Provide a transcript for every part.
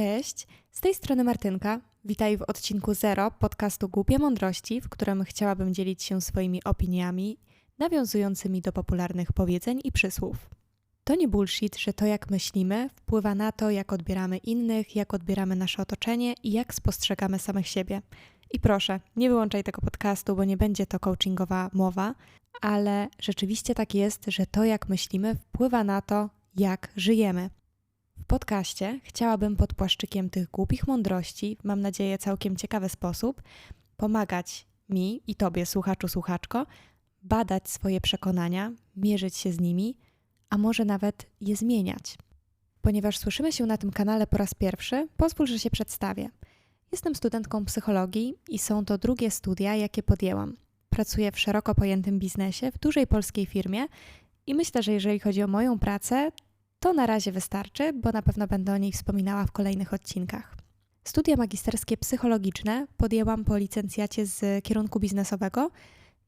Cześć, z tej strony Martynka. Witaj w odcinku Zero podcastu Głupie Mądrości, w którym chciałabym dzielić się swoimi opiniami nawiązującymi do popularnych powiedzeń i przysłów. To nie bullshit, że to jak myślimy wpływa na to, jak odbieramy innych, jak odbieramy nasze otoczenie i jak spostrzegamy samych siebie. I proszę, nie wyłączaj tego podcastu, bo nie będzie to coachingowa mowa, ale rzeczywiście tak jest, że to jak myślimy wpływa na to, jak żyjemy. Podcaście chciałabym pod płaszczykiem tych głupich mądrości, mam nadzieję całkiem ciekawy sposób, pomagać mi i tobie, słuchaczu, słuchaczko, badać swoje przekonania, mierzyć się z nimi, a może nawet je zmieniać. Ponieważ słyszymy się na tym kanale po raz pierwszy, pozwól, że się przedstawię. Jestem studentką psychologii i są to drugie studia, jakie podjęłam. Pracuję w szeroko pojętym biznesie, w dużej polskiej firmie i myślę, że jeżeli chodzi o moją pracę, to na razie wystarczy, bo na pewno będę o niej wspominała w kolejnych odcinkach. Studia magisterskie psychologiczne podjęłam po licencjacie z kierunku biznesowego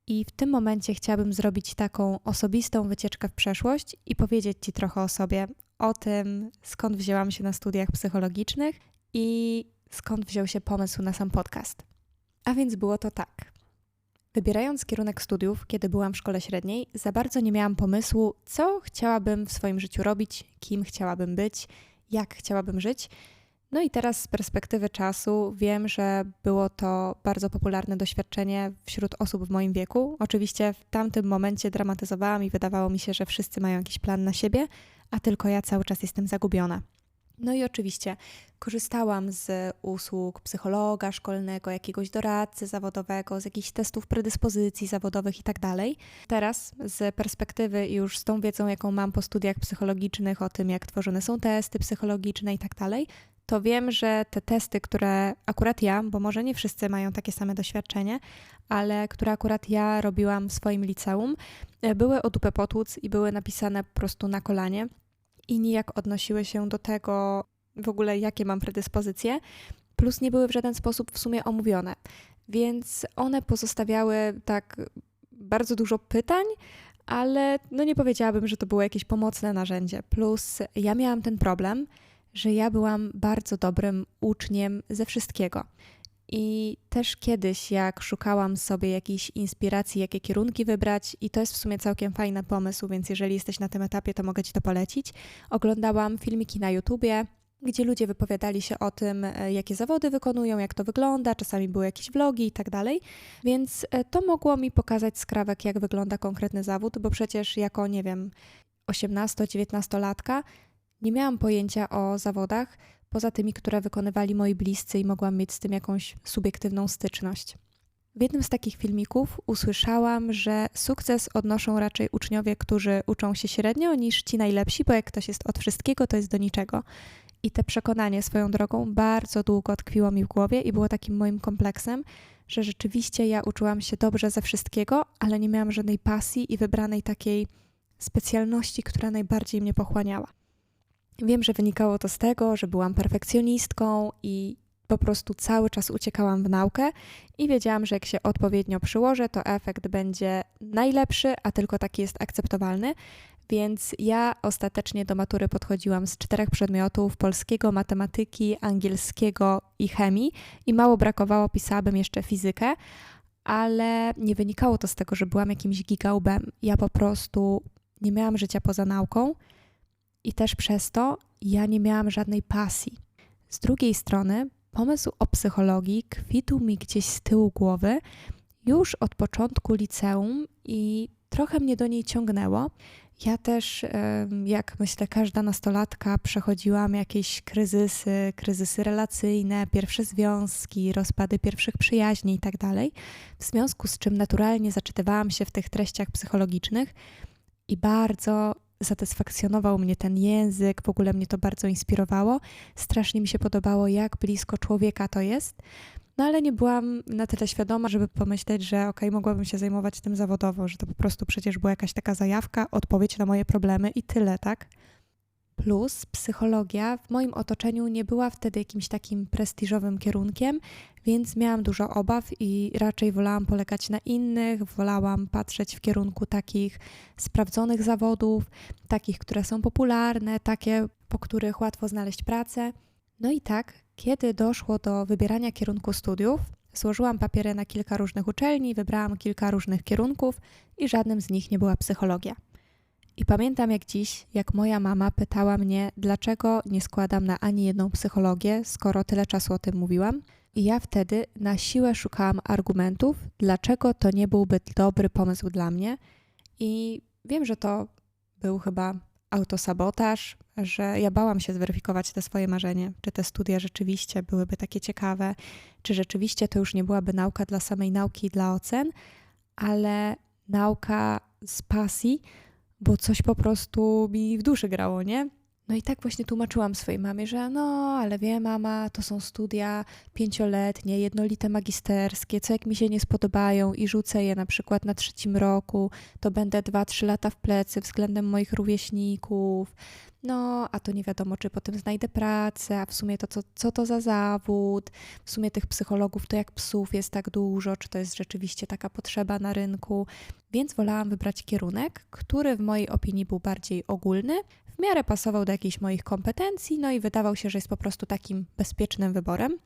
i w tym momencie chciałabym zrobić taką osobistą wycieczkę w przeszłość i powiedzieć Ci trochę o sobie, o tym, skąd wzięłam się na studiach psychologicznych i skąd wziął się pomysł na sam podcast. A więc było to tak. Wybierając kierunek studiów, kiedy byłam w szkole średniej, za bardzo nie miałam pomysłu, co chciałabym w swoim życiu robić, kim chciałabym być, jak chciałabym żyć. No i teraz z perspektywy czasu wiem, że było to bardzo popularne doświadczenie wśród osób w moim wieku. Oczywiście w tamtym momencie dramatyzowałam i wydawało mi się, że wszyscy mają jakiś plan na siebie, a tylko ja cały czas jestem zagubiona. No i oczywiście korzystałam z usług psychologa szkolnego, jakiegoś doradcy zawodowego, z jakichś testów predyspozycji zawodowych itd. Tak Teraz z perspektywy już z tą wiedzą, jaką mam po studiach psychologicznych o tym, jak tworzone są testy psychologiczne itd., tak to wiem, że te testy, które akurat ja, bo może nie wszyscy mają takie same doświadczenie, ale które akurat ja robiłam w swoim liceum, były o dupę potłuc i były napisane po prostu na kolanie i nijak odnosiły się do tego w ogóle, jakie mam predyspozycje, plus nie były w żaden sposób w sumie omówione. Więc one pozostawiały tak bardzo dużo pytań, ale no nie powiedziałabym, że to było jakieś pomocne narzędzie. Plus ja miałam ten problem, że ja byłam bardzo dobrym uczniem ze wszystkiego. I też kiedyś, jak szukałam sobie jakiejś inspiracji, jakie kierunki wybrać, i to jest w sumie całkiem fajny pomysł, więc jeżeli jesteś na tym etapie, to mogę Ci to polecić. Oglądałam filmiki na YouTubie, gdzie ludzie wypowiadali się o tym, e, jakie zawody wykonują, jak to wygląda, czasami były jakieś vlogi i tak dalej, więc e, to mogło mi pokazać skrawek, jak wygląda konkretny zawód, bo przecież jako, nie wiem, 18-19-latka nie miałam pojęcia o zawodach, poza tymi, które wykonywali moi bliscy i mogłam mieć z tym jakąś subiektywną styczność. W jednym z takich filmików usłyszałam, że sukces odnoszą raczej uczniowie, którzy uczą się średnio, niż ci najlepsi, bo jak ktoś jest od wszystkiego, to jest do niczego. I te przekonanie swoją drogą bardzo długo tkwiło mi w głowie i było takim moim kompleksem, że rzeczywiście ja uczyłam się dobrze ze wszystkiego, ale nie miałam żadnej pasji i wybranej takiej specjalności, która najbardziej mnie pochłaniała. Wiem, że wynikało to z tego, że byłam perfekcjonistką i po prostu cały czas uciekałam w naukę i wiedziałam, że jak się odpowiednio przyłożę, to efekt będzie najlepszy, a tylko taki jest akceptowalny. Więc ja ostatecznie do matury podchodziłam z czterech przedmiotów: polskiego, matematyki, angielskiego i chemii, i mało brakowało, pisałabym jeszcze fizykę, ale nie wynikało to z tego, że byłam jakimś gigaubem. Ja po prostu nie miałam życia poza nauką i też przez to ja nie miałam żadnej pasji. Z drugiej strony, pomysł o psychologii kwitł mi gdzieś z tyłu głowy już od początku liceum i trochę mnie do niej ciągnęło. Ja też, jak myślę, każda nastolatka, przechodziłam jakieś kryzysy, kryzysy relacyjne, pierwsze związki, rozpady pierwszych przyjaźni itd. Tak w związku z czym naturalnie zaczytywałam się w tych treściach psychologicznych i bardzo satysfakcjonował mnie ten język, w ogóle mnie to bardzo inspirowało. Strasznie mi się podobało, jak blisko człowieka to jest. No ale nie byłam na tyle świadoma, żeby pomyśleć, że okej, okay, mogłabym się zajmować tym zawodowo, że to po prostu przecież była jakaś taka zajawka, odpowiedź na moje problemy i tyle, tak? Plus psychologia w moim otoczeniu nie była wtedy jakimś takim prestiżowym kierunkiem, więc miałam dużo obaw i raczej wolałam polegać na innych, wolałam patrzeć w kierunku takich sprawdzonych zawodów, takich, które są popularne, takie, po których łatwo znaleźć pracę. No i tak, kiedy doszło do wybierania kierunku studiów, złożyłam papiery na kilka różnych uczelni, wybrałam kilka różnych kierunków i żadnym z nich nie była psychologia. I pamiętam jak dziś, jak moja mama pytała mnie, dlaczego nie składam na ani jedną psychologię, skoro tyle czasu o tym mówiłam. I ja wtedy na siłę szukałam argumentów, dlaczego to nie byłby dobry pomysł dla mnie. I wiem, że to był chyba autosabotaż, że ja bałam się zweryfikować te swoje marzenie, czy te studia rzeczywiście byłyby takie ciekawe, czy rzeczywiście to już nie byłaby nauka dla samej nauki i dla ocen, ale nauka z pasji, bo coś po prostu mi w duszy grało, nie? No i tak właśnie tłumaczyłam swojej mamie, że no, ale wie mama, to są studia pięcioletnie, jednolite magisterskie, co jak mi się nie spodobają i rzucę je na przykład na trzecim roku, to będę dwa, trzy lata w plecy względem moich rówieśników. No, a to nie wiadomo, czy potem znajdę pracę, a w sumie to co, co to za zawód, w sumie tych psychologów to jak psów jest tak dużo, czy to jest rzeczywiście taka potrzeba na rynku. Więc wolałam wybrać kierunek, który w mojej opinii był bardziej ogólny, w miarę pasował do jakichś moich kompetencji, no i wydawał się, że jest po prostu takim bezpiecznym wyborem.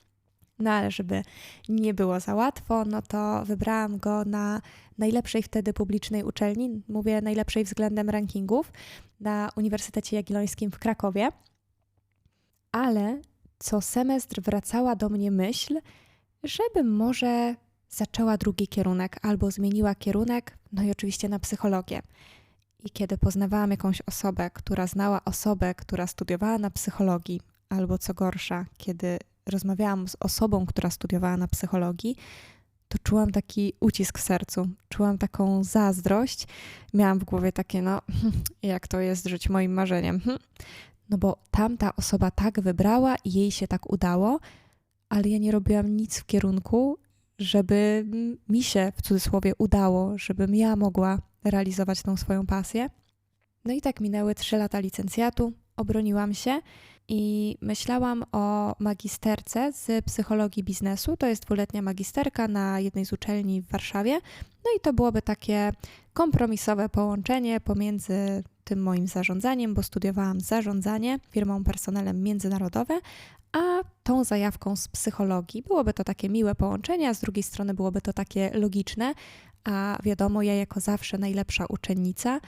No ale żeby nie było za łatwo, no to wybrałam go na najlepszej wtedy publicznej uczelni, mówię najlepszej względem rankingów, na Uniwersytecie Jagiellońskim w Krakowie. Ale co semestr wracała do mnie myśl, żebym może zaczęła drugi kierunek albo zmieniła kierunek, no i oczywiście na psychologię. I kiedy poznawałam jakąś osobę, która znała osobę, która studiowała na psychologii, albo co gorsza, kiedy rozmawiałam z osobą, która studiowała na psychologii, to czułam taki ucisk w sercu, czułam taką zazdrość. Miałam w głowie takie, no, jak to jest żyć moim marzeniem. Hm. No bo tamta osoba tak wybrała i jej się tak udało, ale ja nie robiłam nic w kierunku, żeby mi się w cudzysłowie udało, żebym ja mogła realizować tą swoją pasję. No i tak minęły trzy lata licencjatu, obroniłam się i myślałam o magisterce z psychologii biznesu. To jest dwuletnia magisterka na jednej z uczelni w Warszawie. No i to byłoby takie kompromisowe połączenie pomiędzy tym moim zarządzaniem, bo studiowałam zarządzanie firmą personelem międzynarodowe, a tą zajawką z psychologii. Byłoby to takie miłe połączenie, a z drugiej strony byłoby to takie logiczne, a wiadomo, ja jako zawsze najlepsza uczennica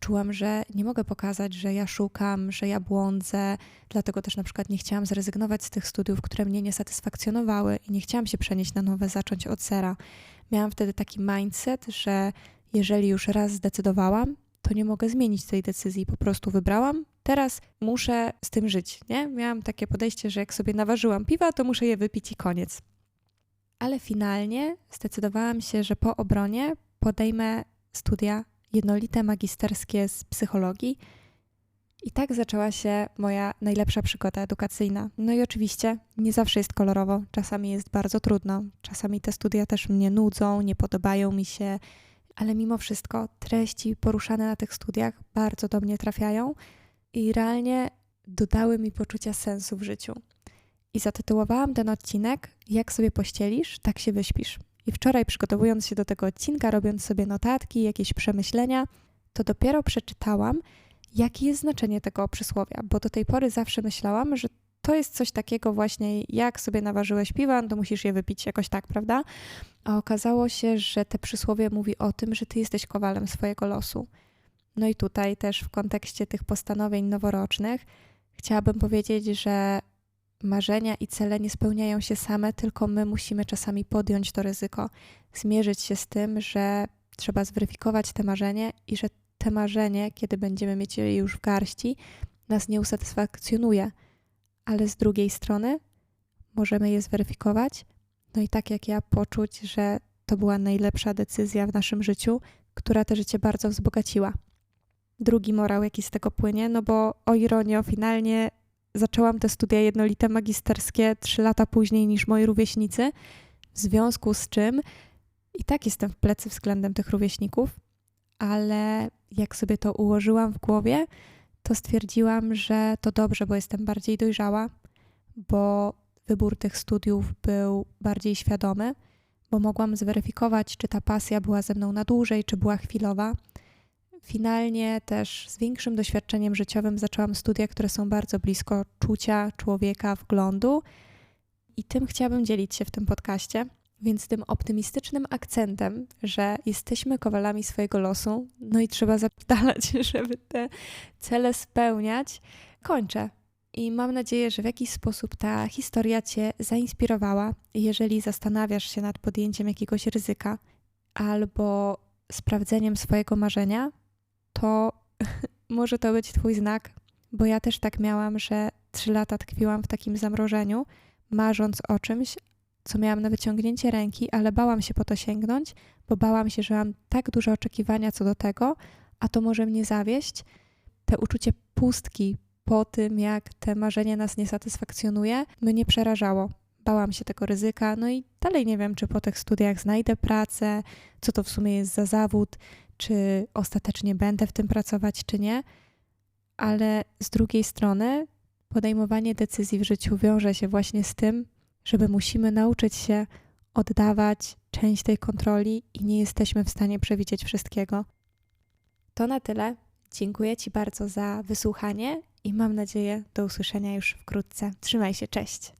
czułam, że nie mogę pokazać, że ja szukam, że ja błądzę, dlatego też na przykład nie chciałam zrezygnować z tych studiów, które mnie nie satysfakcjonowały i nie chciałam się przenieść na nowe, zacząć od zera. Miałam wtedy taki mindset, że jeżeli już raz zdecydowałam, to nie mogę zmienić tej decyzji, po prostu wybrałam. Teraz muszę z tym żyć, nie? Miałam takie podejście, że jak sobie naważyłam piwa, to muszę je wypić i koniec. Ale finalnie zdecydowałam się, że po obronie podejmę studia jednolite magisterskie z psychologii. I tak zaczęła się moja najlepsza przygoda edukacyjna. No i oczywiście nie zawsze jest kolorowo, czasami jest bardzo trudno, czasami te studia też mnie nudzą, nie podobają mi się, ale mimo wszystko treści poruszane na tych studiach bardzo do mnie trafiają i realnie dodały mi poczucia sensu w życiu. I zatytułowałam ten odcinek Jak sobie pościelisz, tak się wyśpisz. I wczoraj, przygotowując się do tego odcinka, robiąc sobie notatki, jakieś przemyślenia, to dopiero przeczytałam, jakie jest znaczenie tego przysłowia, bo do tej pory zawsze myślałam, że to jest coś takiego właśnie, jak sobie naważyłeś piwa, to musisz je wypić jakoś tak, prawda? A okazało się, że te przysłowie mówi o tym, że ty jesteś kowalem swojego losu. No i tutaj też w kontekście tych postanowień noworocznych chciałabym powiedzieć, że marzenia i cele nie spełniają się same, tylko my musimy czasami podjąć to ryzyko, zmierzyć się z tym, że trzeba zweryfikować te marzenie i że te marzenie, kiedy będziemy mieć je już w garści, nas nie usatysfakcjonuje, ale z drugiej strony możemy je zweryfikować, no i tak jak ja poczuć, że to była najlepsza decyzja w naszym życiu, która te życie bardzo wzbogaciła. Drugi morał, jaki z tego płynie, no bo o ironio, finalnie zaczęłam te studia jednolite magisterskie trzy lata później niż moi rówieśnicy, w związku z czym i tak jestem w plecy względem tych rówieśników, ale jak sobie to ułożyłam w głowie, to stwierdziłam, że to dobrze, bo jestem bardziej dojrzała, bo wybór tych studiów był bardziej świadomy, bo mogłam zweryfikować, czy ta pasja była ze mną na dłużej, czy była chwilowa. Finalnie też z większym doświadczeniem życiowym zaczęłam studia, które są bardzo blisko czucia człowieka, wglądu i tym chciałabym dzielić się w tym podcaście. Więc tym optymistycznym akcentem, że jesteśmy kowalami swojego losu, no i trzeba zapytać, żeby te cele spełniać, kończę. I mam nadzieję, że w jakiś sposób ta historia Cię zainspirowała. Jeżeli zastanawiasz się nad podjęciem jakiegoś ryzyka albo sprawdzeniem swojego marzenia, to może to być Twój znak, bo ja też tak miałam, że trzy lata tkwiłam w takim zamrożeniu, marząc o czymś, co miałam na wyciągnięcie ręki, ale bałam się po to sięgnąć, bo bałam się, że mam tak duże oczekiwania co do tego, a to może mnie zawieść. Te uczucie pustki po tym, jak te marzenie nas nie satysfakcjonuje, mnie przerażało. Bałam się tego ryzyka, no i dalej nie wiem, czy po tych studiach znajdę pracę, co to w sumie jest za zawód, czy ostatecznie będę w tym pracować, czy nie. Ale z drugiej strony, podejmowanie decyzji w życiu wiąże się właśnie z tym, żeby musimy nauczyć się oddawać część tej kontroli i nie jesteśmy w stanie przewidzieć wszystkiego. To na tyle. Dziękuję Ci bardzo za wysłuchanie i mam nadzieję do usłyszenia już wkrótce. Trzymaj się, cześć.